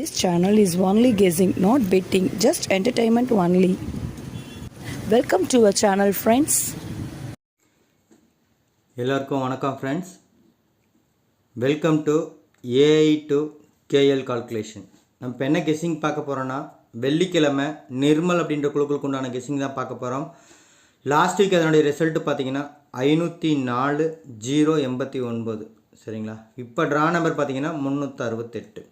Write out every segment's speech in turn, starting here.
This channel is only guessing, not betting, just entertainment only. Welcome to our channel friends எல்லாருக்கும் வணக்கம் friends welcome to AI to KL calculation நம்ம இப்போ என்ன guessing பார்க்க போகிறோன்னா வெள்ளிக்கிழமை நிர்மல் அப்படின்ற குழுக்களுக்கு உண்டான கெஸ்ஸிங் தான் பார்க்க போகிறோம் லாஸ்ட் வீக் அதனுடைய ரிசல்ட் பார்த்தீங்கன்னா ஐநூற்றி நாலு ஜீரோ எண்பத்தி ஒன்பது. சரிங்களா? இப்போ ட்ரா நம்பர் பார்த்தீங்கன்னா முந்நூற்றி அறுபத்தெட்டு.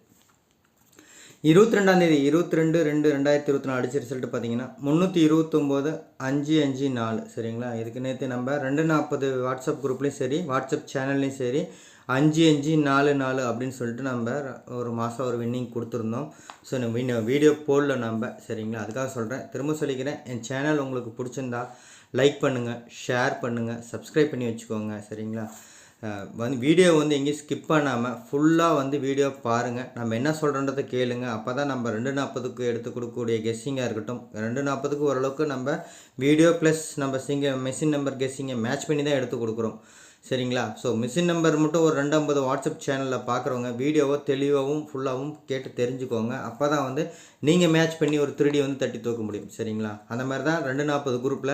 இருபத்தி ரெண்டாந்தேதி இருபத்தி ரெண்டு ரெண்டு ரெண்டாயிரத்தி இருபத்தி நாலு அடிச்ச ரிசல்ட் பார்த்தீங்கன்னா முந்நூற்றி இருபத்தொம்போது அஞ்சு அஞ்சு நாலு. சரிங்களா? இதுக்கு நேற்று நம்ம ரெண்டு நாற்பது வாட்ஸ்அப் குரூப்லேயும் சரி வாட்ஸ்அப் சேனல்லையும் சரி அஞ்சு அஞ்சு நாலு நாலு அப்படின்னு சொல்லிட்டு நம்ம ஒரு மாதம் ஒரு வின்னிங் கொடுத்துருந்தோம். ஸோ இந்த வீடியோ போடல நம்ம. சரிங்களா? அதுக்காக சொல்கிறேன் திரும்ப சொல்லிக்கிறேன். என் சேனல் உங்களுக்கு பிடிச்சிருந்தா லைக் பண்ணுங்கள் ஷேர் பண்ணுங்கள் சப்ஸ்கிரைப் பண்ணி வச்சுக்கோங்க. சரிங்களா? வந்து வீடியோ வந்து எங்கேயும் ஸ்கிப் பண்ணாமல் ஃபுல்லாக வந்து வீடியோ பாருங்கள் நம்ம என்ன சொல்கிறன்றதை கேளுங்க. அப்போ தான் நம்ம ரெண்டு நாற்பதுக்கு எடுத்து கொடுக்கக்கூடிய கெஸ்ஸிங்காக இருக்கட்டும். ரெண்டு நாற்பதுக்கு ஓரளவுக்கு நம்ம வீடியோ ப்ளஸ் நம்ம சிங்க மெஷின் நம்பர் கெஸ்ஸிங்கை மேட்ச் பண்ணி தான் எடுத்து கொடுக்குறோம். சரிங்களா? ஸோ மிஷின் நம்பர் மட்டும் ஒரு ரெண்டு ஐம்பது வாட்ஸ்அப் சேனலில் பார்க்குறவங்க வீடியோவை தெளிவாகவும் ஃபுல்லாகவும் கேட்டு தெரிஞ்சுக்கோங்க. அப்போ தான் வந்து நீங்கள் மேட்ச் பண்ணி ஒரு திருடி வந்து தட்டி தூக்க முடியும். சரிங்களா? அந்த மாதிரி தான் ரெண்டு நாற்பது குரூப்பில்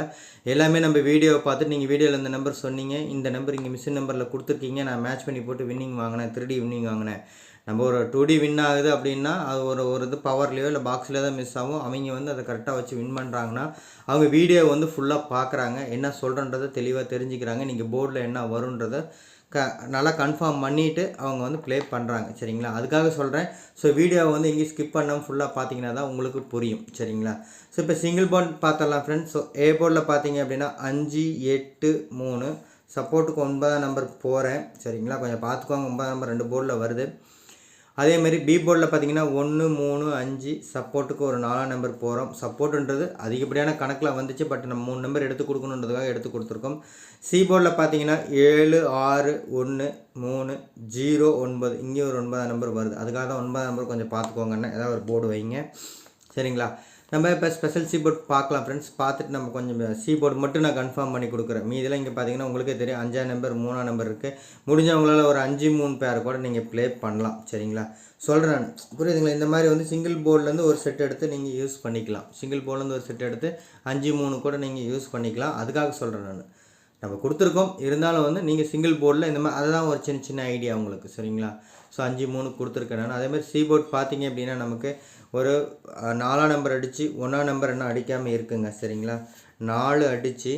எல்லாமே நம்ம வீடியோவை பார்த்துட்டு நீங்கள் வீடியோவில் இந்த நம்பர் சொன்னீங்க இந்த நம்பர் இங்கே மிஷின் நம்பரில் கொடுத்துருக்கீங்க நான் மேட்ச் பண்ணி போட்டு வின்னிங் வாங்கினேன் திருடி வின்னிங் வாங்கினேன். நம்ம ஒரு டூ டி வின் ஆகுது அப்படின்னா அது ஒரு ஒரு இது பவர்லேயோ இல்லை பாக்ஸ்லேயோ தான் மிஸ் ஆகும். அவங்க வந்து அதை கரெக்டாக வச்சு வின் பண்ணுறாங்கன்னா அவங்க வீடியோ வந்து ஃபுல்லாக பார்க்குறாங்க என்ன சொல்கிறன்றதை தெளிவாக தெரிஞ்சுக்கிறாங்க. நீங்கள் போர்டில் என்ன வருன்றதை க நல்லா கன்ஃபார்ம் பண்ணிவிட்டு அவங்க வந்து ப்ளே பண்ணுறாங்க சரிங்களா? அதுக்காக சொல்கிறேன் ஸோ வீடியோவை வந்து எங்கேயும் ஸ்கிப் பண்ணாமல் ஃபுல்லாக பார்த்தீங்கன்னா தான் உங்களுக்கு புரியும் சரிங்களா? ஸோ இப்போ சிங்கிள் போர்ட் பார்த்தரலாம் ஃப்ரெண்ட்ஸ் ஸோ ஏ போர்டில் பார்த்தீங்க அப்படின்னா அஞ்சு எட்டு மூணு. சப்போர்ட்டுக்கு ஒன்பதாம் நம்பர் போகிறேன் சரிங்களா? கொஞ்சம் பார்த்துக்கோங்க ஒன்பதாம் நம்பர் ரெண்டு போர்டில் வருது. அதே மாதிரி பி போர்டில் பார்த்தீங்கன்னா ஒன்று மூணு அஞ்சு சப்போர்ட்டுக்கு ஒரு நாலாம் நம்பர் போகிறோம் சப்போர்ட்டுன்றது அதிகப்படியான கணக்கில் வந்துச்சு பட் நம்ம மூணு நம்பர் எடுத்து கொடுக்கணுன்றதுக்காக எடுத்து கொடுத்துருக்கோம். சி போர்டில் பார்த்தீங்கன்னா ஏழு ஆறு ஒன்று மூணு ஜீரோ ஒன்பது. இங்கே ஒரு ஒன்பதாம் நம்பர் வருது. அதுக்காக தான் ஒன்பதாம் நம்பர் கொஞ்சம் பார்த்துக்கோங்கண்ணா ஏதாவது ஒரு போர்டு வைங்க. சரிங்களா? நம்ம இப்போ ஸ்பெஷல் சி போர்ட் பார்க்கலாம் ஃப்ரெண்ட்ஸ் பார்த்துட்டு நம்ம கொஞ்சம் சி போர்டு மட்டும் நான் கன்ஃபார்ம் பண்ணி கொடுக்குறேன். மீதில் இங்கே பார்த்தீங்கன்னா உங்களுக்கே தெரியும். அஞ்சாம் நம்பர் மூணாம் நம்பர் இருக்குது முடிஞ்சவங்களால் ஒரு அஞ்சு மூணு பேர் கூட நீங்கள் ப்ளே பண்ணலாம். சரிங்களா? சொல்கிறேன் நான் புரியுதுங்களா? இந்த மாதிரி வந்து சிங்கிள் போர்ட்லேருந்து ஒரு செட் எடுத்து நீங்கள் யூஸ் பண்ணிக்கலாம். சிங்கிள் போர்ட்லேருந்து ஒரு செட் எடுத்து அஞ்சு மூணு கூட நீங்கள் யூஸ் பண்ணிக்கலாம். அதுக்காக சொல்கிறேன் நான். நம்ம கொடுத்துருக்கோம். இருந்தாலும் வந்து நீங்கள் சிங்கிள் போர்டில் இந்த மாதிரி அதுதான் ஒரு சின்ன சின்ன ஐடியா உங்களுக்கு. சரிங்களா? ஸோ அஞ்சு மூணு கொடுத்துருக்கேன் நான். அதேமாதிரி சீபோர்ட் பார்த்தீங்க அப்படின்னா நமக்கு ஒரு நாலாம் நம்பர் அடித்து ஒன்றாம் நம்பர் என்ன அடிக்காமல் இருக்குங்க சரிங்களா? நாலு அடித்து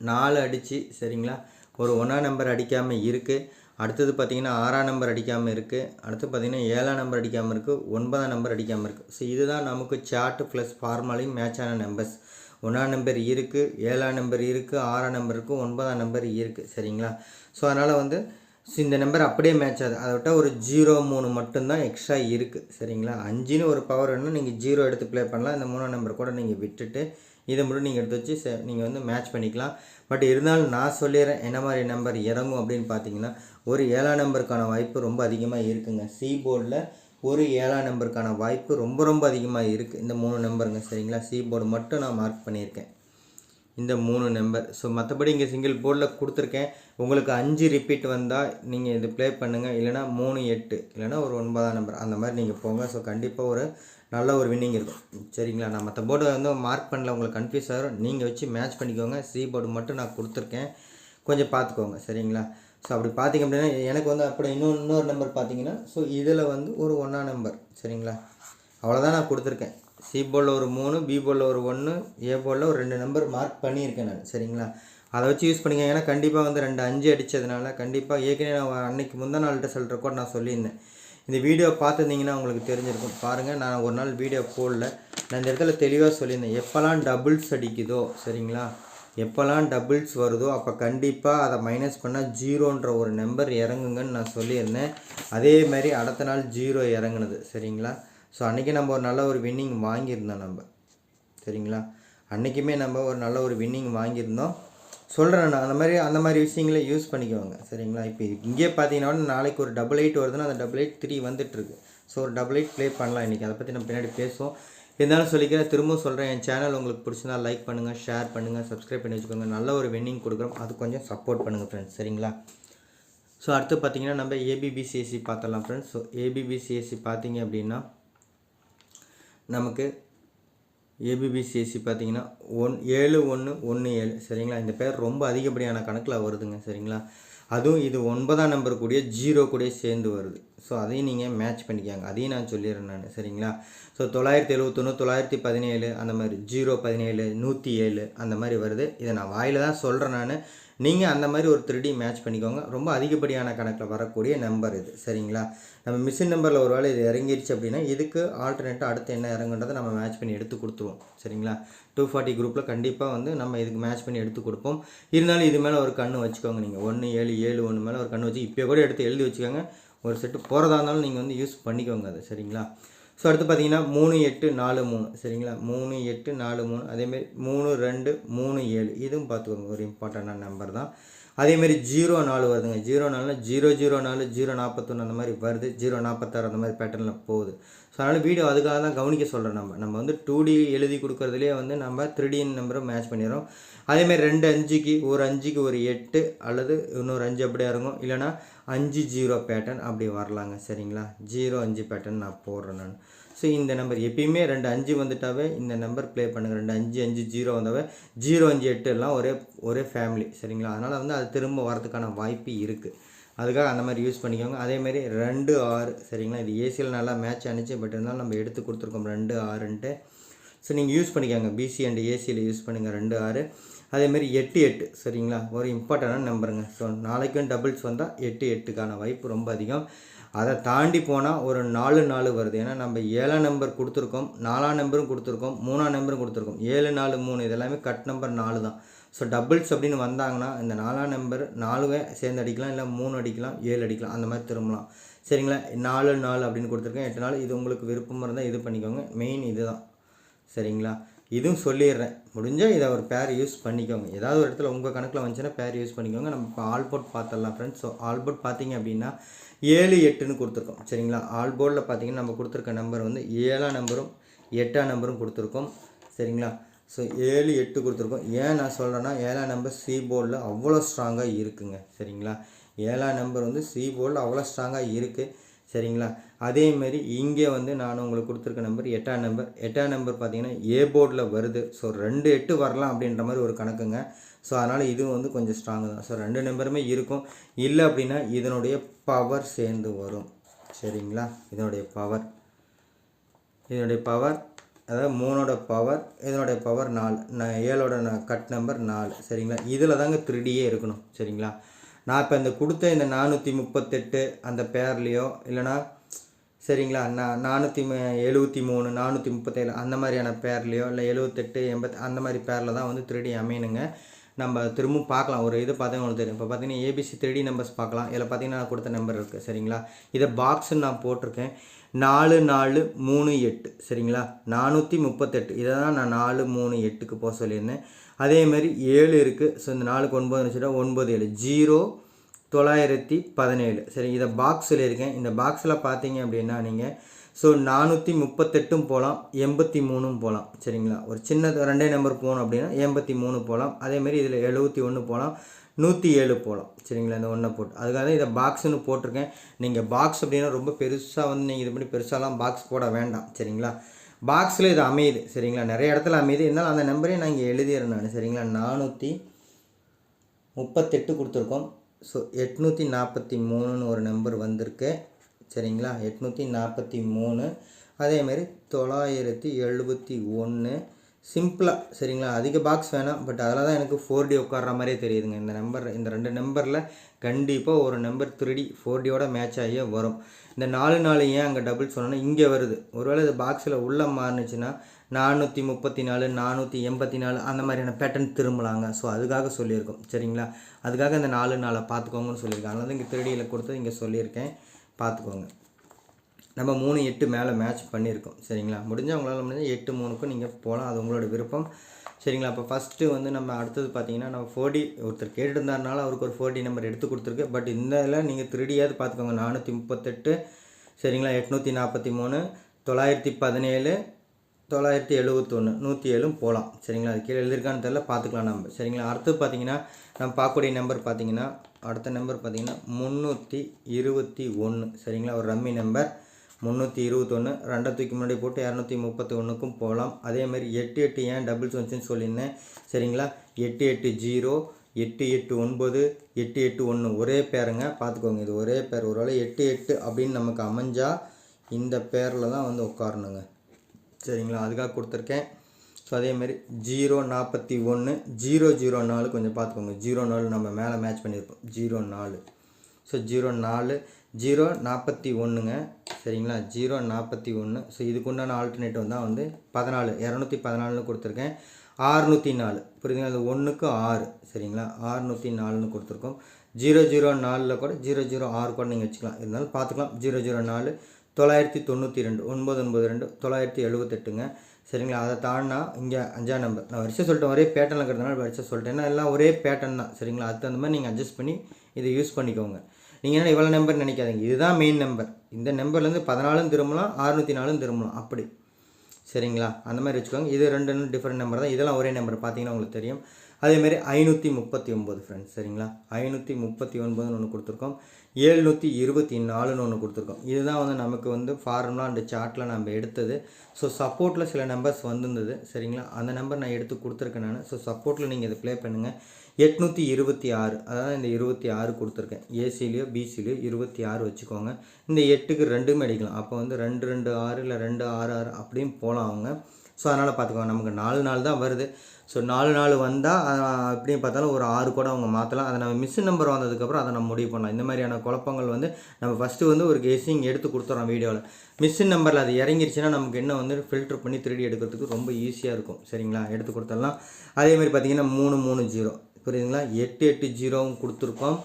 நாலு அடித்து சரிங்களா? ஒரு ஒன்றாம் நம்பர் அடிக்காமல் இருக்குது அடுத்தது பார்த்திங்கன்னா ஆறாம் நம்பர் அடிக்காமல் இருக்குது அடுத்து பார்த்தீங்கன்னா ஏழாம் நம்பர் அடிக்காமல் இருக்குது ஒன்பதாம் நம்பர் அடிக்காமல் இருக்குது ஸோ இதுதான் நமக்கு சார்ட்டு ப்ளஸ் ஃபார்மாலையும் மேட்சான நம்பர்ஸ் ஒன்றாம் நம்பர் இருக்குது ஏழாம் நம்பர் இருக்குது ஆறாம் நம்பர் இருக்குது ஒன்பதாம் நம்பர் இருக்குது சரிங்களா? ஸோ அதனால் வந்து ஸோ இந்த நம்பர் அப்படியே மேட்ச் ஆகுது. அதை விட்டால் ஒரு ஜீரோ மூணு மட்டும்தான் எக்ஸ்ட்ரா இருக்குது சரிங்களா? அஞ்சுன்னு ஒரு பவர் வேணும்னா நீங்கள் ஜீரோ எடுத்து ப்ளே பண்ணலாம். இந்த மூணாம் நம்பர் கூட நீங்கள் விட்டுட்டு இதை மட்டும் நீங்கள் எடுத்து வச்சு நீங்கள் வந்து மேட்ச் பண்ணிக்கலாம். பட் இருந்தாலும் நான் சொல்லிடுறேன் என்ன மாதிரி நம்பர் இறங்கும் அப்படின்னு பார்த்தீங்கன்னா ஒரு ஏழாம் நம்பருக்கான வாய்ப்பு ரொம்ப அதிகமாக இருக்குங்க. சி போர்டில் ஒரு ஏழாம் நம்பருக்கான வாய்ப்பு ரொம்ப ரொம்ப அதிகமாக இருக்குது இந்த மூணு நம்பருங்க சரிங்களா? சி போர்டு மட்டும் நான் மார்க் பண்ணியிருக்கேன். இந்த மூணு நம்பர் ஸோ மற்றபடி இங்கே சிங்கிள் போர்டில் கொடுத்துருக்கேன். உங்களுக்கு அஞ்சு ரிப்பீட் வந்தால் நீங்கள் இது ப்ளே பண்ணுங்கள் இல்லைனா மூணு எட்டு இல்லைனா ஒரு ஒன்பதாம் நம்பர் அந்த மாதிரி நீங்கள் போங்க. ஸோ கண்டிப்பாக ஒரு நல்ல ஒரு வின்னிங் இருக்கும். சரிங்களா? நான் மற்ற போர்டு வந்து மார்க் பண்ணல. உங்களுக்கு கன்ஃபியூஸ் ஆகிரும் நீங்கள் வச்சு மேட்ச் பண்ணிக்கோங்க. சி போர்டு மட்டும் நான் கொடுத்துருக்கேன். கொஞ்சம் பார்த்துக்கோங்க. சரிங்களா? ஸோ அப்படி பார்த்தீங்க அப்படின்னா எனக்கு வந்து அப்படி இன்னொரு இன்னொரு நம்பர் பார்த்தீங்கன்னா ஸோ இதில் வந்து ஒரு ஒன்றாம் நம்பர் சரிங்களா? அவ்வளோதான் நான் கொடுத்துருக்கேன். சி போலில் ஒரு மூணு பி போலில் ஒரு ஒன்று ஏ போலில் ஒரு ரெண்டு நம்பர் மார்க் பண்ணியிருக்கேன் நான். சரிங்களா? அதை வச்சு யூஸ் பண்ணிக்க ஏன்னா கண்டிப்பாக வந்து ரெண்டு அஞ்சு அடித்ததுனால கண்டிப்பாக ஏற்கனவே நான் அன்னைக்கு முந்தா நாள் ரிசல்ட் கூட நான் சொல்லியிருந்தேன். இந்த வீடியோ பார்த்துருந்தீங்கன்னா உங்களுக்கு தெரிஞ்சிருக்கும். பாருங்கள் நான் ஒரு நாள் வீடியோ போடல. நான் இந்த இடத்துல தெளிவாக சொல்லியிருந்தேன். எப்போல்லாம் டபுள்ஸ் அடிக்குதோ சரிங்களா? எப்போல்லாம் டபுள்ஸ் வருதோ அப்போ கண்டிப்பாக அதை மைனஸ் பண்ணால் ஜீரோன்ற ஒரு நம்பர் இறங்குங்கன்னு நான் சொல்லியிருந்தேன். அதே மாதிரி அடுத்த நாள் ஜீரோ இறங்குனது சரிங்களா? ஸோ அன்றைக்கி நம்ம ஒரு நல்ல ஒரு வின்னிங் வாங்கியிருந்தோம் நம்ம. சரிங்களா? அன்றைக்குமே நம்ம ஒரு நல்ல ஒரு வின்னிங் வாங்கியிருந்தோம். சொல்கிறேன் நான் அந்த மாதிரி அந்த மாதிரி விஷயங்களை யூஸ் பண்ணிக்குவாங்க. சரிங்களா? இப்போ இங்கே பார்த்தீங்கன்னா நாளைக்கு ஒரு டபுள் எயிட் வருதுன்னா அந்த டபுள் எயிட் த்ரீ வந்துட்டுருக்கு. ஸோ ஒரு டபுள் எயிட் ப்ளே பண்ணலாம் இன்றைக்கி அதை பற்றி நம்ம பின்னாடி பேசுவோம். இருந்தாலும் சொல்லிக்கிறேன் திரும்பவும் சொல்கிறேன் என் சேனல் உங்களுக்கு பிடிச்சிருந்தா லைக் பண்ணுங்கள் ஷேர் பண்ணுங்கள் சப்ஸ்கிரைப் பண்ணி வச்சுக்கோங்க. நல்ல ஒரு வின்னிங் கொடுக்குறோம். அது கொஞ்சம் சப்போர்ட் பண்ணுங்கள் ஃப்ரெண்ட்ஸ் சரிங்களா? ஸோ அடுத்து பார்த்தீங்கன்னா நம்ம ஏபிபிசிஎஸ்சி பார்த்தலாம் ஃப்ரெண்ட்ஸ் ஸோ ஏபிபிசிஎஸ்சி பார்த்தீங்க அப்படின்னா நமக்கு ஏபிபிசிஎஸ்சி பார்த்தீங்கன்னா ஒன் ஏழு ஒன்று ஒன்று ஏழு. சரிங்களா? இந்த பேர் ரொம்ப அதிகப்படியான கணக்கில் வருதுங்க. சரிங்களா? அதுவும் இது ஒன்பதாம் நம்பர் கூடிய ஜீரோ கூடயே சேர்ந்து வருது. ஸோ அதையும் நீங்கள் மேட்ச் பண்ணிக்காங்க. அதையும் நான் சொல்லிடுறேன் நான். சரிங்களா? ஸோ தொள்ளாயிரத்தி எழுபத்தொன்று தொள்ளாயிரத்தி பதினேழு அந்த மாதிரி ஜீரோ பதினேழு நூற்றி ஏழு அந்த மாதிரி வருது. இதை நான் வாயில் தான் சொல்கிறேன் நான். நீங்கள் அந்த மாதிரி ஒரு த்ரீ மேட்ச் பண்ணிக்கோங்க. ரொம்ப அதிகப்படியான கணக்கில் வரக்கூடிய நம்பர் இது. சரிங்களா? நம்ம மிஷின் நம்பரில் ஒரு வேளை இது இறங்கிருச்சு அப்படின்னா இதுக்கு ஆல்டர்னேட்டாக அடுத்து என்ன இறங்குன்றதை நம்ம மேட்ச் பண்ணி எடுத்து கொடுத்துருவோம். சரிங்களா? டூ ஃபார்ட்டி குரூப்பில் கண்டிப்பாக வந்து நம்ம இதுக்கு மேட்ச் பண்ணி எடுத்து கொடுப்போம். இருந்தாலும் இது மேலே ஒரு கண்ணு வச்சுக்கோங்க. நீங்கள் ஒன்று ஏழு ஏழு ஒன்று மேலே ஒரு கண்ணு வச்சு இப்போ கூட எடுத்து எழுதி வச்சுக்கோங்க. ஒரு செட்டு போகிறதா இருந்தாலும் நீங்கள் வந்து யூஸ் பண்ணிக்கோங்க அது சரிங்களா? ஸோ அடுத்து பார்த்தீங்கன்னா மூணு எட்டு நாலு மூணு சரிங்களா? மூணு எட்டு நாலு மூணு அதேமாரி மூணு ரெண்டு மூணு ஏழு இதுவும் பார்த்துக்கோங்க ஒரு இம்பார்ட்டண்டான நம்பர் தான். அதேமாரி ஜீரோ நாலு வருதுங்க. ஜீரோ நாலுனா ஜீரோ ஜீரோ நாலு ஜீரோ நாற்பத்தொன்று அந்த மாதிரி வருது. ஜீரோ நாற்பத்தாறு அந்த மாதிரி பேட்டர்னில் போகுது. ஸோ அதனால் வீடியோ அதுக்காக தான் கவனிக்க சொல்கிறோம் நம்ம. நம்ம வந்து டூ டி எழுதி கொடுக்குறதுலேயே வந்து நம்ம த்ரீடின் டி நம்பரை மேட்ச் பண்ணிடுறோம். அதேமாரி ரெண்டு அஞ்சுக்கு ஒரு அஞ்சுக்கு ஒரு எட்டு அல்லது இன்னொரு அஞ்சு அப்படியே இறங்கும் இல்லைனா அஞ்சு ஜீரோ பேட்டர்ன் அப்படி வரலாங்க சரிங்களா? ஜீரோ அஞ்சு பேட்டர்ன் நான் போடுறேன் நான். ஸோ இந்த நம்பர் எப்பயுமே ரெண்டு அஞ்சு வந்துட்டாவே இந்த நம்பர் ப்ளே பண்ணுங்கள் ரெண்டு அஞ்சு அஞ்சு ஜீரோ வந்தாவே ஜீரோ அஞ்சு எட்டு எல்லாம் ஒரே ஒரே ஃபேமிலி சரிங்களா? அதனால் வந்து அது திரும்ப வரதுக்கான வாய்ப்பு இருக்குது அதுக்காக அந்த மாதிரி யூஸ் பண்ணிக்கோங்க. அதேமாரி ரெண்டு ஆறு சரிங்களா? இது ஏசியில் நல்லா மேட்ச் அணிச்சு பட் இருந்தாலும் நம்ம எடுத்து கொடுத்துருக்கோம். ரெண்டு ஆறுன்ட்டு. ஸோ நீங்கள் யூஸ் பண்ணிக்கோங்க. பிசி அண்ட் ஏசியில் யூஸ் பண்ணுங்கள் ரெண்டு ஆறு. அதேமாரி எட்டு எட்டு சரிங்களா? ஒரு இம்பார்ட்டண்டான நம்பருங்க ஸோ நாளைக்கும் டபுள்ஸ் வந்தால் எட்டு எட்டுக்கான வாய்ப்பு ரொம்ப அதிகம். அதை தாண்டி போனால் ஒரு நாலு நாலு வருது. ஏன்னா நம்ம ஏழாம் நம்பர் கொடுத்துருக்கோம் நாலாம் நம்பரும் கொடுத்துருக்கோம் மூணாம் நம்பரும் கொடுத்துருக்கோம். ஏழு நாலு மூணு இதெல்லாமே கட் நம்பர் நாலு தான். ஸோ டபுள்ஸ் அப்படின்னு வந்தாங்கன்னா இந்த நாலாம் நம்பர் நாலுவே சேர்ந்து அடிக்கலாம் இல்லை மூணு அடிக்கலாம் ஏழு அடிக்கலாம் அந்த மாதிரி திரும்பலாம். சரிங்களா? நாலு நாலு அப்படின்னு கொடுத்துருக்கேன் எட்டு நாள் இது உங்களுக்கு விருப்பம் இருந்தால் இது பண்ணிக்கோங்க. மெயின் இது தான். சரிங்களா? இதுவும் சொல்லிடுறேன். முடிஞ்சால் இதை ஒரு பேர் யூஸ் பண்ணிக்கோங்க. ஏதாவது ஒரு இடத்துல உங்கள் கணக்கில் வந்துச்சுன்னா பேர் யூஸ் பண்ணிக்கோங்க. நம்ம இப்போ ஆல்போர்ட் பார்த்துடலாம் ஃப்ரெண்ட்ஸ் ஸோ ஆல்போர்ட் பார்த்தீங்க அப்படின்னா ஏழு எட்டுன்னு கொடுத்துருக்கோம். சரிங்களா? ஆல்போர்டில் பார்த்தீங்கன்னா நம்ம கொடுத்துருக்க நம்பர் வந்து ஏழாம் நம்பரும் எட்டாம் நம்பரும் கொடுத்துருக்கோம். சரிங்களா? ஸோ ஏழு எட்டு கொடுத்துருக்கோம். ஏன் நான் சொல்கிறேன்னா ஏழாம் நம்பர் சி போர்டில் அவ்வளோ ஸ்ட்ராங்காக இருக்குங்க. சரிங்களா? ஏழாம் நம்பர் வந்து சி போர்டில் அவ்வளோ ஸ்ட்ராங்காக இருக்குது சரிங்களா? அதேமாரி இங்கே வந்து நான் உங்களுக்கு கொடுத்துருக்க நம்பர் எட்டாம் நம்பர் எட்டாம் நம்பர் பார்த்தீங்கன்னா ஏ போர்டில் வருது. ஸோ ரெண்டு எட்டு வரலாம் அப்படின்ற மாதிரி ஒரு கணக்குங்க. ஸோ அதனால் இதுவும் வந்து கொஞ்சம் ஸ்ட்ராங்கு தான். ஸோ ரெண்டு நம்பருமே இருக்கும். இல்லை அப்படின்னா இதனுடைய பவர் சேர்ந்து வரும். சரிங்களா? இதனுடைய பவர் இதனுடைய பவர் அதாவது மூணோட பவர் இதனுடைய பவர் நாலு. நான் ஏழோட கட் நம்பர் நாலு. சரிங்களா? இதில் தாங்க த்ரீடியே இருக்கணும். சரிங்களா? நான் இப்போ இந்த கொடுத்த இந்த நானூற்றி முப்பத்தெட்டு அந்த பேர்லேயோ இல்லைனா சரிங்களா? நான் நானூற்றி எழுபத்தி மூணு நானூற்றி முப்பத்தேழு அந்த மாதிரியான பேர்லேயோ இல்லை எழுபத்தெட்டு எண்பத்தி அந்த மாதிரி பேரில் தான் வந்து த்ரீடி அமையணுங்க. நம்ம திரும்பவும் பார்க்கலாம். ஒரு இது பார்த்தா உங்களுக்கு தெரியும். இப்போ பார்த்தீங்கன்னா ஏபிசி த்ரீடி நம்பர்ஸ் பார்க்கலாம். இதில் பார்த்தீங்கன்னா நான் கொடுத்த நம்பர் இருக்குது சரிங்களா? இதை பாக்ஸுன்னு நான் போட்டிருக்கேன். நாலு நாலு மூணு எட்டு. சரிங்களா? நானூற்றி முப்பத்தெட்டு. இதை தான் நான் நாலு மூணு எட்டுக்கு போக சொல்லியிருந்தேன். அதேமாதிரி ஏழு இருக்குது ஸோ இந்த நாலுக்கு ஒன்பது வச்சுட்டா ஒன்பது ஏழு. ஜீரோ தொள்ளாயிரத்தி பதினேழு. சரி இதை பாக்ஸில் இருக்கேன் இந்த பாக்ஸில் பார்த்தீங்க அப்படின்னா நீங்கள் ஸோ நானூற்றி முப்பத்தெட்டும் போகலாம் எண்பத்தி மூணும் போகலாம் சரிங்களா? ஒரு சின்ன ரெண்டே நம்பர் போகணும் அப்படின்னா எண்பத்தி மூணு போகலாம் அதேமாரி இதில் எழுபத்தி ஒன்று போகலாம் நூற்றி ஏழு போகலாம் சரிங்களா? இந்த ஒன்றை போட்டு. அதுக்காக தான் இதை பாக்ஸ்னு போட்டிருக்கேன். நீங்கள் பாக்ஸ் அப்படின்னா ரொம்ப பெருசாக வந்து நீங்கள் இது பண்ணி பெருசாலாம் பாக்ஸ் போட வேண்டாம். சரிங்களா? பாக்ஸில் இது அமையுது. சரிங்களா? நிறைய இடத்துல அமையுது. இருந்தாலும் அந்த நம்பரே நான் இங்கே எழுதிடுறேன் நான். சரிங்களா? நானூற்றி முப்பத்தெட்டு கொடுத்துருக்கோம். ஸோ எட்நூற்றி நாற்பத்தி மூணுன்னு ஒரு நம்பர் வந்திருக்கு. சரிங்களா? எட்நூற்றி நாற்பத்தி மூணு. அதேமாரி தொள்ளாயிரத்தி எழுபத்தி ஒன்று. சிம்பிளாக சரிங்களா? அதிக பாக்ஸ் வேணாம் பட் அதில் தான் எனக்கு ஃபோர் டி உட்கார்ற மாதிரியே தெரியுதுங்க. இந்த நம்பர் இந்த ரெண்டு நம்பரில் கண்டிப்பாக ஒரு நம்பர் த்ரீ டி ஃபோர் டியோட மேட்ச் ஆகியே வரும். இந்த நாலு நாலு ஏன் அங்கே டபுள் சொன்னோன்னா இங்கே வருது. ஒருவேளை இது பாக்ஸில் உள்ளே மாறுனுச்சுன்னா நானூற்றி முப்பத்தி நாலு நானூற்றி எண்பத்தி நாலு அந்த மாதிரியான பேட்டர்ன் திரும்பலாங்க. ஸோ அதுக்காக சொல்லியிருக்கோம். சரிங்களா? அதுக்காக இந்த நாலு நாளை பார்த்துக்கோங்கன்னு சொல்லியிருக்கேன் அதனால் தான் இங்கே திருடியில் கொடுத்து இங்கே சொல்லியிருக்கேன். பார்த்துக்கோங்க. நம்ம மூணு எட்டு மேலே மேட்ச் பண்ணியிருக்கோம். சரிங்களா? முடிஞ்சால் உங்களால் முடிஞ்சால் எட்டு மூணுக்கும் நீங்கள் போகலாம். அது உங்களோட விருப்பம். சரிங்களா? அப்போ ஃபஸ்ட்டு வந்து நம்ம அடுத்தது பார்த்தீங்கன்னா நம்ம ஃபோர்டி ஒருத்தர் கேட்டுருந்தாருனால அவருக்கு ஒரு ஃபோர்டி நம்பர் எடுத்து கொடுத்துருக்கு பட் இந்த இதில் நீங்கள் திருடியாவது பார்த்துக்கோங்க. நானூற்றி முப்பத்தெட்டு சரிங்களா? எட்நூற்றி நாற்பத்தி மூணு தொள்ளாயிரத்தி பதினேழு தொள்ளாயிரத்தி எழுபத்தொன்று நூற்றி ஏழும் போகலாம் சரிங்களா? அது கீழே எழுதியிருக்கான்னு தெரியல பார்த்துக்கலாம் நம்ம. சரிங்களா? அடுத்து பார்த்தீங்கன்னா நம்ம பார்க்கக்கூடிய நம்பர் பார்த்தீங்கன்னா அடுத்த நம்பர் பார்த்தீங்கன்னா முந்நூற்றி இருபத்தி ஒன்று சரிங்களா? ஒரு ரம்மி நம்பர் முந்நூற்றி இருபத்தொன்று ரெண்டை தூக்கி முன்னாடி போட்டு இரநூத்தி முப்பத்தி ஒன்றுக்கும் போகலாம் அதேமாதிரி எட்டு எட்டு ஏன் டபுள்ஸ் வந்துச்சுன்னு சொல்லியிருந்தேன். சரிங்களா? எட்டு எட்டு ஜீரோ எட்டு எட்டு ஒன்பது எட்டு எட்டு ஒன்று. ஒரே பேருங்க. பார்த்துக்கோங்க இது ஒரே பேர். ஒருவேளை எட்டு எட்டு அப்படின்னு நமக்கு அமைஞ்சால் இந்த பேரில் தான் வந்து உட்காரணுங்க. சரிங்களா? அதுக்காக கொடுத்துருக்கேன். ஸோ அதேமாரி ஜீரோ நாற்பத்தி ஒன்று ஜீரோ ஜீரோ நாலு கொஞ்சம் பார்த்துக்கோங்க. ஜீரோ நாலு நம்ம மேலே மேட்ச் பண்ணியிருப்போம். ஜீரோ நாலு. ஸோ ஜீரோ நாலு ஜீரோ நாற்பத்தி ஒன்றுங்க சரிங்களா? ஜீரோ நாற்பத்தி ஒன்று ஸோ இதுக்கு உண்டான ஆல்டர்னேட்டிவ் தான் வந்து பதினாலு இரநூத்தி பதினாலுன்னு கொடுத்துருக்கேன். ஆறுநூற்றி நாலு. புரியுதுங்களா? அது ஒன்றுக்கு ஆறு. சரிங்களா? ஆறுநூற்றி நாலுன்னு கொடுத்துருக்கோம். ஜீரோ ஜீரோ நாலில் கூட ஜீரோ ஜீரோ ஆறு கூட நீங்கள் வச்சுக்கலாம். இருந்தாலும் பார்த்துக்கலாம். ஜீரோ ஜீரோ நாலு தொள்ளாயிரத்தி தொண்ணூற்றி ரெண்டு ஒன்பது ஒன்பது ரெண்டு தொள்ளாயிரத்தி எழுபத்தெட்டுங்க சரிங்களா? அதை தாண்டினா இங்கே அஞ்சாம் நம்பர் நான் வரிசை சொல்லிட்டேன் ஒரே பேட்டர்னில் இருக்கிறதுனால வரிசை சொல்லிட்டேன். ஏன்னா எல்லாம் ஒரே பேட்டர்ன் தான். சரிங்களா? அதுக்கு தகுந்த மாதிரி நீங்கள் அட்ஜஸ்ட் பண்ணி இதை யூஸ் பண்ணிக்கோங்க. நீங்கள் என்ன இவ்வளோ நம்பர் நினைக்காதீங்க. இதுதான் மெயின் நம்பர் இந்த நம்பர்லேருந்து பதினாலும் திரும்பலாம் அறுநூற்றி நாலும் திரும்பலாம். அப்படி. சரிங்களா? அந்த மாதிரி வச்சுக்கோங்க. இது ரெண்டு டிஃப்ரெண்ட் நம்பர் தான். இதெல்லாம் ஒரே நம்பர் பார்த்தீங்கன்னா உங்களுக்கு தெரியும். அதேமாதிரி ஐநூற்றி முப்பத்தி ஒம்பது ஃப்ரெண்ட்ஸ் சரிங்களா? ஐநூற்றி முப்பத்தி ஒன்பதுன்னு ஒன்று கொடுத்துருக்கோம். ஏழ்நூற்றி இருபத்தி நாலுன்னு ஒன்று கொடுத்துருக்கோம். இதுதான் வந்து நமக்கு வந்து ஃபார்முலா அந்த சார்ட்டில் நம்ம எடுத்தது. ஸோ சப்போர்ட்டில் சில நம்பர்ஸ் வந்திருந்தது சரிங்களா? அந்த நம்பர் நான் எடுத்து கொடுத்துருக்கேன் நான். ஸோ சப்போர்ட்டில் நீங்கள் இதை ப்ளே பண்ணுங்கள் எட்நூற்றி இருபத்தி ஆறு அதாவது இந்த இருபத்தி ஆறு கொடுத்துருக்கேன். ஏசிலேயோ பிசிலையோ இருபத்தி ஆறு வச்சுக்கோங்க. இந்த எட்டுக்கு ரெண்டுமே அடிக்கலாம். அப்போ வந்து ரெண்டு ரெண்டு ஆறு இல்லை ரெண்டு ஆறு ஆறு அப்படியும் போகலாம் அவங்க. ஸோ அதனால் பார்த்துக்கோங்க நமக்கு நாலு நாள் தான் வருது. ஸோ நாலு நாள் வந்தால் எப்படியும் பார்த்தாலும் ஒரு ஆறு கூட அவங்க மாற்றலாம் அதை நம்ம மிஷின் நம்பர் வந்ததுக்கப்புறம் அதை நம்ம முடிவு பண்ணலாம். இந்த மாதிரியான குழப்பங்கள் வந்து நம்ம ஃபஸ்ட்டு வந்து ஒரு கெஸிங் எடுத்து கொடுத்துறோம் வீடியோவில் மிஷின் நம்பரில் அது இறங்கிருச்சுன்னா நமக்கு என்ன வந்து ஃபில்டர் பண்ணி திருடி எடுக்கிறதுக்கு ரொம்ப ஈஸியாக இருக்கும். சரிங்களா? எடுத்து கொடுத்துடலாம். அதேமாதிரி பார்த்தீங்கன்னா மூணு மூணு ஜீரோ புரியுதுங்களா? எட்டு எட்டு ஜீரோவும் கொடுத்துருக்கோம்.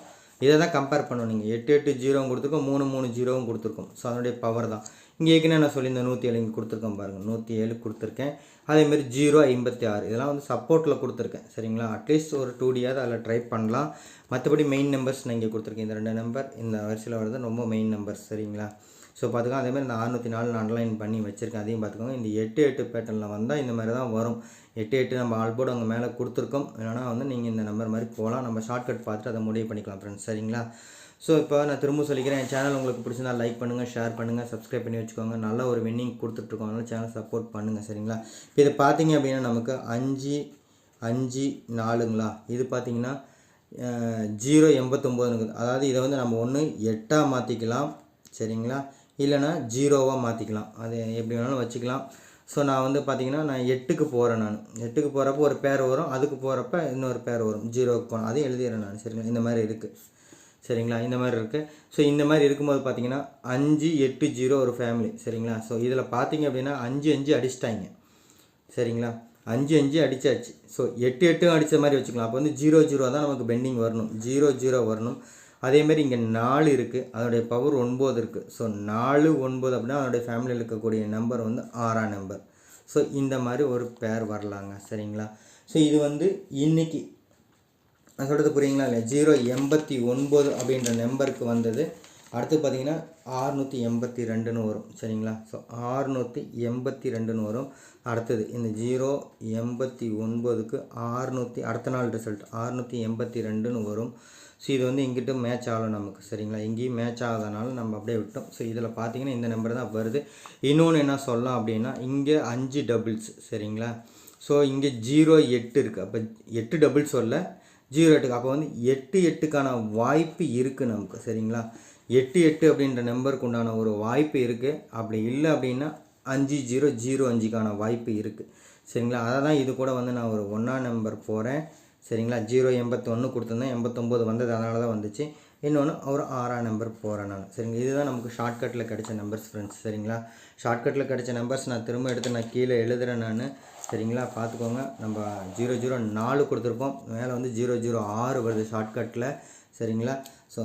இதை தான் கம்பேர் பண்ணுவோம் நீங்கள் எட்டு எட்டு ஜீரோவும் கொடுத்துருக்கோம். மூணு மூணு ஜீரோவும் கொடுத்துருக்கோம். ஸோ அதனுடைய பவர் தான். இங்கே ஏற்கனவே நான் சொல்லியிருந்தேன் நூற்றி ஏழு இங்கே கொடுத்துருக்கேன் பாருங்கள் நூற்றி ஏழு கொடுத்துருக்கேன். அதேமாரி ஜீரோ ஐம்பத்தி ஆறு. இதெல்லாம் வந்து சப்போர்ட்டில் கொடுத்துருக்கேன். சரிங்களா? அட்லீஸ்ட் ஒரு டூ டியாவது அதில் ட்ரை பண்ணலாம். மற்றபடி மெயின் நம்பர்ஸ் நான் இங்கே கொடுத்துருக்கேன். இந்த ரெண்டு நம்பர் இந்த வரிசையில் வர்றது ரொம்ப மெயின் நம்பர்ஸ் சரிங்களா? ஸோ பார்த்துக்கோங்க. அதேமாதிரி இந்த அறுநூற்றி நாலு நான் அன்லைன் பண்ணி வச்சுருக்கேன். அதையும் பார்த்துக்கோங்க. இந்த எட்டு எட்டு பேட்டர்னில் வந்தால் இந்த மாதிரி தான் வரும். எட்டு எட்டு நம்ம ஆல்போர்டு அங்கே மேலே கொடுத்துருக்கோம். இல்லைனா வந்து நீங்கள் இந்த நம்பர் மாதிரி போகலாம் நம்ம ஷார்ட்கட் பார்த்துட்டு அதை முடிவு பண்ணிக்கலாம் ஃப்ரெண்ட்ஸ் சரிங்களா? ஸோ இப்போ நான் திரும்ப சொல்லிக்கிறேன் என் சேனல் உங்களுக்கு பிடிச்சிருந்தா லைக் பண்ணுங்கள் ஷேர் பண்ணுங்கள் சப்ஸ்கிரைப் பண்ணி வச்சுக்கோங்க. நல்ல ஒரு வின்னிங் கொடுத்துட்ருக்கோம். அதனால் சேனல் சப்போர்ட் பண்ணுங்கள் சரிங்களா? இப்போ இதை பார்த்தீங்க அப்படின்னா நமக்கு அஞ்சு அஞ்சு நாலுங்களா? இது பார்த்தீங்கன்னா ஜீரோ எண்பத்தொம்போதுன்னு அதாவது இதை வந்து நம்ம ஒன்று எட்டாக மாற்றிக்கலாம் சரிங்களா? இல்லைனா ஜீரோவாக மாற்றிக்கலாம் அது எப்படி வேணாலும் வச்சுக்கலாம். ஸோ நான் வந்து பார்த்திங்கன்னா நான் எட்டுக்கு போகிறேன் நான். எட்டுக்கு போகிறப்ப ஒரு பேர் வரும். அதுக்கு போகிறப்ப இன்னொரு பேர் வரும். ஜீரோவுக்கு போகணும். அதையும் எழுதிடுறேன் நான் சரிங்களா? இந்த மாதிரி இருக்குது சரிங்களா? இந்த மாதிரி இருக்குது ஸோ இந்த மாதிரி இருக்கும்போது பார்த்தீங்கன்னா அஞ்சு எட்டு ஜீரோ ஒரு ஃபேமிலி சரிங்களா? ஸோ இதில் பார்த்தீங்க அப்படின்னா அஞ்சு அஞ்சு அடிச்சிட்டாங்க. சரிங்களா? அஞ்சு அஞ்சு அடித்தாச்சு ஸோ எட்டு எட்டும் அடித்த மாதிரி வச்சுக்கலாம். அப்போ வந்து ஜீரோ ஜீரோ தான் நமக்கு பெண்டிங் வரணும். ஜீரோ ஜீரோ வரணும். அதேமாரி இங்கே நாலு இருக்குது அதனுடைய பவர் ஒன்பது இருக்குது ஸோ நாலு ஒன்பது அப்படின்னா அதனுடைய ஃபேமிலியில் இருக்கக்கூடிய நம்பர் வந்து ஆறாம் நம்பர் ஸோ இந்த மாதிரி ஒரு பேர் வரலாங்க. சரிங்களா? ஸோ இது வந்து இன்னைக்கு நான் சொல்கிறது புரியுங்களா இல்லை ஜீரோ எண்பத்தி ஒன்பது அப்படின்ற நம்பருக்கு வந்தது. அடுத்து பார்த்தீங்கன்னா ஆறுநூற்றி எண்பத்தி ரெண்டுன்னு வரும். சரிங்களா? ஸோ ஆறுநூற்றி எண்பத்தி ரெண்டுன்னு வரும். அடுத்தது இந்த ஜீரோ எண்பத்தி ஒன்பதுக்கு ஆறுநூற்றி அடுத்த நாள் ரிசல்ட் ஆறுநூற்றி எண்பத்தி ரெண்டுன்னு வரும். ஸோ இது வந்து இங்கிட்ட மேட்ச் ஆகலாம் நமக்கு. சரிங்களா? இங்கேயும் மேட்ச் ஆகாதனால நம்ம அப்படியே விட்டோம். ஸோ இதில் பார்த்தீங்கன்னா இந்த நம்பர் தான் வருது. இன்னொன்று என்ன சொல்லலாம் அப்படின்னா இங்கே அஞ்சு டபுள்ஸ் சரிங்களா? ஸோ இங்கே ஜீரோ எட்டு இருக்குது அப்போ எட்டு டபுள்ஸ் சொல்ல ஜீரோ எட்டுக்கு. அப்போ வந்து எட்டு எட்டுக்கான வாய்ப்பு இருக்குது நமக்கு சரிங்களா? எட்டு எட்டு அப்படின்ற நம்பருக்கு உண்டான ஒரு வாய்ப்பு இருக்குது அப்படி இல்லை அப்படின்னா அஞ்சு ஜீரோ ஜீரோ அஞ்சுக்கான வாய்ப்பு இருக்குது சரிங்களா? அதை தான் இது கூட வந்து நான் ஒரு ஒன்றா நம்பர் போகிறேன் சரிங்களா? ஜீரோ எண்பத்தொன்று கொடுத்துருந்தேன். எண்பத்தொம்போது வந்தது அதனால தான் வந்துச்சு. இன்னொன்று ஒரு ஆறாம் நம்பர் போகிறேன் நான். சரிங்களா இதுதான் நமக்கு ஷார்ட்கட்டில் கிடைச்ச நம்பர்ஸ் ஃப்ரெண்ட்ஸ் சரிங்களா? ஷார்ட்கட்டில் கிடைச்ச நம்பர்ஸ் நான் திரும்ப எடுத்து நான் கீழே எழுதுகிறேன் நான். சரிங்களா? பார்த்துக்கோங்க. நம்ம ஜீரோ ஜீரோ நாலு கொடுத்துருப்போம் மேலே வந்து ஜீரோ ஜீரோ ஆறு வருது ஷார்ட்கட்டில் சரிங்களா? ஸோ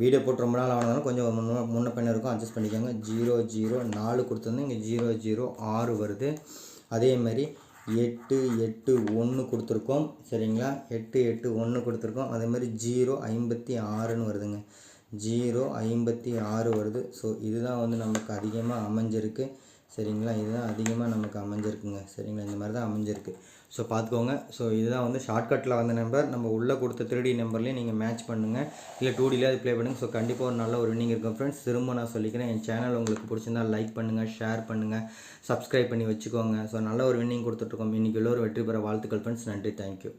வீடியோ போட்டு ரொம்ப நாள் ஆனாலும் கொஞ்சம் முன்ன முன்ன பின்ன இருக்கும். அட்ஜஸ்ட் பண்ணிக்கோங்க. ஜீரோ ஜீரோ நாலு கொடுத்துருந்து இங்கே ஜீரோ ஜீரோ ஆறு வருது. அதே மாதிரி எட்டு எட்டு ஒன்று கொடுத்துருக்கோம். சரிங்களா? எட்டு எட்டு ஒன்று கொடுத்துருக்கோம். அதே மாதிரி ஜீரோ ஐம்பத்தி ஆறுன்னு வருதுங்க. ஜீரோ ஐம்பத்தி ஆறு வருது. ஸோ இதுதான் வந்து நமக்கு அதிகமாக அமைஞ்சிருக்கு. சரிங்களா? இதுதான் அதிகமாக நமக்கு அமைஞ்சிருக்குங்க. சரிங்களா? இந்த மாதிரி தான் அமைஞ்சிருக்கு. ஸோ பார்த்துக்கோங்க. ஸோ இதுதான் வந்து ஷார்ட்கட்டில் வந்த நம்பர் நம்ம உள்ளே கொடுத்த த்ரீ நம்பர்லேயும் நீங்கள் மேட்ச் பண்ணுங்கள் இல்லை டூ டிலே அது ப்ளே பண்ணுங்கள் ஸோ கண்டிப்பாக ஒரு நல்ல ஒரு வின்னிங் இருக்கும் ஃப்ரெண்ட்ஸ் திரும்ப நான் சொல்லிக்கிறேன். என் சேனல் உங்களுக்கு பிடிச்சிருந்தா லைக் பண்ணுங்கள் ஷேர் பண்ணுங்கள் சப்ஸ்கிரைப் பண்ணி வச்சுக்கோங்க. ஸோ நல்ல ஒரு வின்னிங் கொடுத்துட்ருக்கோம் இன்றைக்கி எல்லோரும் வெற்றி பெற வாழ்த்துக்கள் ஃப்ரெண்ட்ஸ் நன்றி. தேங்க்யூ